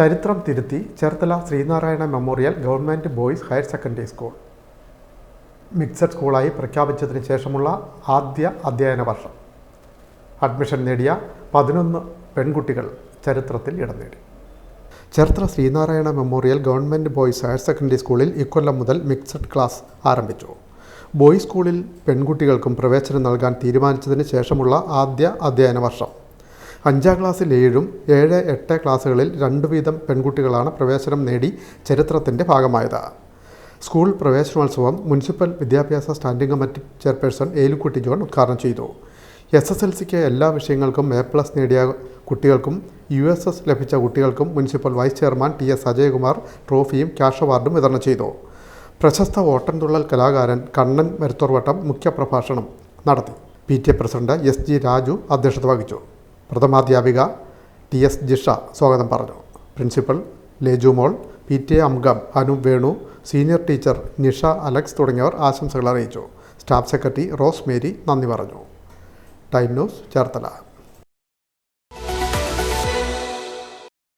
ചരിത്രം തിരുത്തി Cherthala Sreenarayana memorial government boys higher secondary school. Mixed സ്കൂളായി പ്രഖ്യാപിച്ചതിന് ശേഷമുള്ള ആദ്യ അധ്യയന വർഷം. അഡ്മിഷൻ നേടിയ പതിനൊന്ന് പെൺകുട്ടികൾ ചരിത്രത്തിൽ ഇടം നേടി. Cherthala Sreenarayana memorial government boys higher secondary സ്കൂളിൽ ഇക്കൊല്ലം മുതൽ മിക്സഡ് ക്ലാസ് ആരംഭിച്ചു. ബോയ്സ് സ്കൂളിൽ പെൺകുട്ടികൾക്കും പ്രവേശനം നൽകാൻ തീരുമാനിച്ചതിന് ശേഷമുള്ള ആദ്യ അധ്യയന വർഷം. അഞ്ചാം ക്ലാസ്സിൽ ഏഴും ഏഴ് എട്ട് ക്ലാസ്സുകളിൽ രണ്ടു വീതം പെൺകുട്ടികളാണ് പ്രവേശനം നേടി ചരിത്രത്തിന്റെ ഭാഗമായത്. സ്കൂൾ പ്രവേശനോത്സവം മുനിസിപ്പൽ വിദ്യാഭ്യാസ standing committee chairperson Elukutty John ഉദ്ഘാടനം ചെയ്തു. എസ് എസ് എൽ സിക്ക് എല്ലാ വിഷയങ്ങൾക്കും എ പ്ലസ് നേടിയ കുട്ടികൾക്കും യു എസ് എസ് ലഭിച്ച കുട്ടികൾക്കും municipal vice chairman T S Ajayakumar ട്രോഫിയും cash അവാർഡും വിതരണം ചെയ്തു. പ്രശസ്ത ഓട്ടൻതുള്ളൽ കലാകാരൻ കണ്ണൻ മരുത്തോർവട്ടം മുഖ്യപ്രഭാഷണം നടത്തി. P T A president S G Raju അധ്യക്ഷത വഹിച്ചു. പ്രഥമാധ്യാപിക ടി എസ് ജിഷ സ്വാഗതം പറഞ്ഞു. Principal Leju Mol P T A അംഗം Anoop Venu senior teacher Nisha Alex തുടങ്ങിയവർ ആശംസകൾ അറിയിച്ചു. സ്റ്റാഫ് സെക്രട്ടറി റോസ് മേരി നന്ദി പറഞ്ഞു. Time news Cherthala.